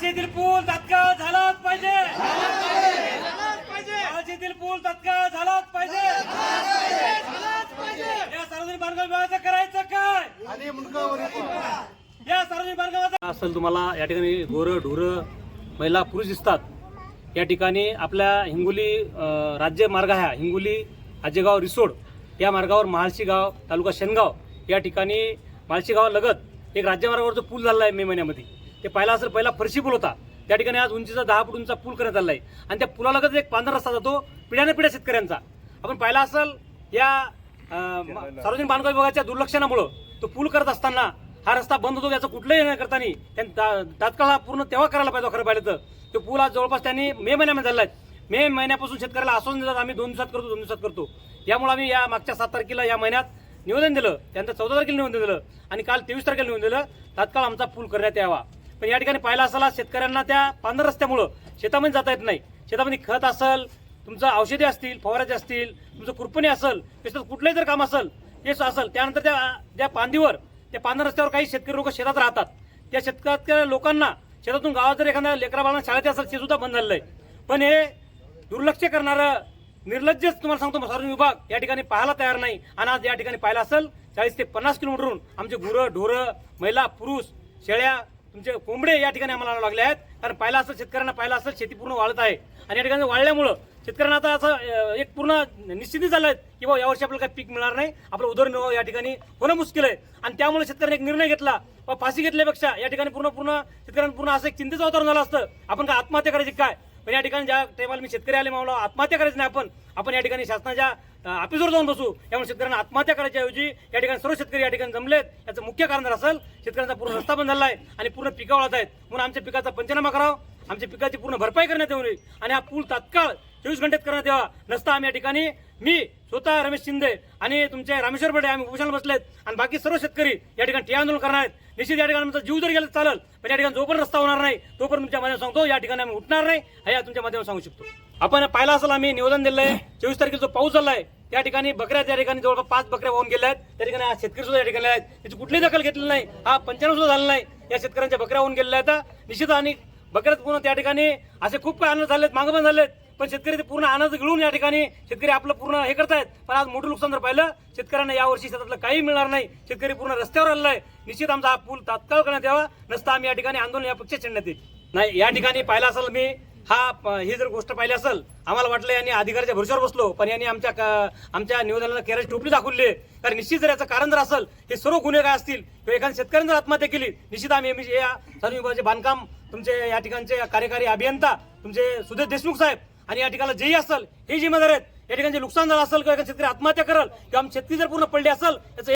काळजीतील पूल तत्काळ झालाच पाहिजे. काळजीतील पूल तत्काळ झालाच पाहिजे. या सार्वजनिक बांधकाम विभागाचं करायचं काय? या सार्वजनिक बांधकामाचं असेल तुम्हाला या ठिकाणी गोरं ढोरं महिला पुरुष दिसतात. या ठिकाणी आपल्या हिंगोली राज्य मार्ग आहे हा. हिंगोली आजेगाव रिसोड या मार्गावर महाळशी गाव तालुका शेनगाव या ठिकाणी महाळशी गावालगत एक राज्यमार्गावरचा पूल झाला आहे मे महिन्यामध्ये. ते पहिला असेल पहिला फरशी पूल होता. त्या ठिकाणी आज उंचीचा दहा फूट उंचा पूल करण्यात आला आहे आणि त्या पुलालगत एक पांढरा रस्ता जातो पिढ्याने पिढ्या शेतकऱ्यांचा. आपण पाहिला असेल या सार्वजनिक बांधकाम विभागाच्या दुर्लक्षणामुळं तो पूल करत असताना हा रस्ता बंद होतो याचं कुठलंही न करताना त्यांनी तात्काळ हा पूर्ण तेव्हा करायला पाहिजे खरं पाहिलं तर. तो पूल आज जवळपास त्यांनी मे महिन्यामध्ये झाला आहे. मे महिन्यापासून शेतकऱ्याला आश्वासन देतात आम्ही दोन दिवसात करतो दोन दिवसात करतो. यामुळे आम्ही या मागच्या सात तारखेला या महिन्यात निवेदन दिलं त्यानंतर चौदा तारखेला निवेदन दिलं आणि काल तेवीस तारखेला निवेदन दिलं तात्काळ आमचा पूल करण्यात यावा. पण या ठिकाणी पाहिला असाला शेतकऱ्यांना त्या पांढर रस्त्यामुळं शेतामध्ये जाता येत नाही. शेतामध्ये खत असेल तुमचं औषधे असतील फवाराचे असतील तुमचं कुरपणी असेल त्याच्यात कुठलंही जर काम असेल हे असेल त्यानंतर त्या त्या पांदीवर त्या पांढर रस्त्यावर काही शेतकरी लोक शेतात राहतात. त्या शेतकऱ्या लोकांना शेतातून गावात जर एखाद्या लेकरा बाळांना शाळेत असेल ते सुद्धा बंद झालेलं आहे. पण हे दुर्लक्ष करणारं निर्लज्जच तुम्हाला सांगतो सार्वजनिक विभाग या ठिकाणी पाहायला तयार नाही. आणि आज या ठिकाणी पाहिलं असेल चाळीस ते पन्नास किलोमीटरहून आमचे गुरं ढोरं महिला पुरुष शेळ्या तुमचे कोंबडे या ठिकाणी आम्हाला लागले आहेत. कारण पाहिलं असं शेतकऱ्यांना पाहिलं असं शेती पूर्ण वाढत आहे. आणि या ठिकाणी वाढल्यामुळं शेतकऱ्यांना आता असं एक पूर्ण निश्चिती झालं आहे की बाबा यावर्षी आपल्याला काही पीक मिळणार नाही. आपलं उदरनिर्वाह या ठिकाणी होणं मुश्किल आहे. आणि त्यामुळे शेतकऱ्यांनी एक निर्णय घेतला. व फाशी घेतल्यापेक्षा या ठिकाणी पूर्ण पूर्ण शेतकऱ्यांना पूर्ण असं एक चिंतेचं वातावरण झालं असतं. आपण काय आत्महत्या करायची काय? पण या ठिकाणी ज्या टायमाला मी शेतकरी आले मला आत्महत्या करायची नाही आपण. आपण या ठिकाणी शासनाच्या ऑफिसवर जाऊन बसू. यामुळे शेतकऱ्यांना आत्महत्या करायच्या ऐवजी या ठिकाणी सर्व शेतकरी या ठिकाणी जमलेत. याचं मुख्य कारण जर असेल शेतकऱ्यांचा पूर्ण रस्ता बंद झाला आहे आणि पूर्ण पिका वाळत आहेत. म्हणून आमच्या पिकाचा पंचनामा करावा. आमच्या पिकाची पूर्ण भरपाई करण्यात येऊ नये आणि हा पूल तात्काळ चोवीस घंट्यात करण्यात यावा. नसता आम्ही या ठिकाणी. मी स्वतः रमेश शिंदे आणि तुमचे रामेश्वर बडे आम्ही उपोषणाला बसलेत. आणि बाकी सर्व शेतकरी या ठिकाणी टी आंदोलन करणार आहेत. निश्चित या ठिकाणी आमचा जीव जर गेला तर चालेल पण या ठिकाणी जोपर्यंत रस्ता होणार नाही तोपर्यंत तुमच्या माध्यमात सांगतो या ठिकाणी आम्ही उठणार नाही. हे या तुमच्या माध्यमात सांगू शकतो. आपण पाहिला असेल आम्ही निवेदन दिलं आहे चोवीस तारखेला जो पाऊस झाला आहे त्या ठिकाणी बकऱ्या त्या ठिकाणी जवळपास पाच बकऱ्या वाहून गेल्या आहेत. त्या ठिकाणी हा शेतकरी सुद्धा या ठिकाणी आहेत त्याची कुठलीही दखल घेतलेली नाही. हा पंचाण्णव सुद्धा झाला नाही. या शेतकऱ्यांच्या बकऱ्या होऊन गेलेल्या आहेत. निश्चित आणि बकऱ्यात पूर्ण त्या ठिकाणी असे खूप काही आनंद झालेत मागं पण झालेत. पण शेतकरी ते पूर्ण आनंद गिळून या ठिकाणी शेतकरी आपलं पूर्ण हे करतायत. पण आज मोठं नुकसान जर पाहिलं शेतकऱ्यांना यावर्षी शेतातलं काही मिळणार नाही. शेतकरी पूर्ण रस्त्यावर आलेला आहे. निश्चित आमचा हा पूल तात्काळ करण्यात यावा. नसता आम्ही या ठिकाणी आंदोलन यापेक्षा छेडण्यात येईल. नाही या ठिकाणी पाहिलं असेल मी हा हे ही जर गोष्ट पाहिली असेल आम्हाला वाटलं यांनी अधिकाऱ्याच्या भरोश्यावर बसलो पण यांनी आमच्या आमच्या निवेदनाला केराची टोपली दाखवली आहे. कारण निश्चित जर याचं कारण जर असेल हे सर्व गुन्हे काय असतील किंवा एखाद्या शेतकऱ्याने जर आत्महत्या केली निश्चित आम्ही या सर्व विभागाचे बांधकाम तुमचे या ठिकाणचे कार्यकारी अभियंता तुमचे सुदेश देशमुख साहेब आणि या ठिकाणी जेही असेल हे जिम्मेदार आहेत. या ठिकाणी जे नुकसान झालं असेल किंवा एखादा शेतकरी आत्महत्या करेल किंवा शेतकरी जर पूर्ण पडली असेल याचं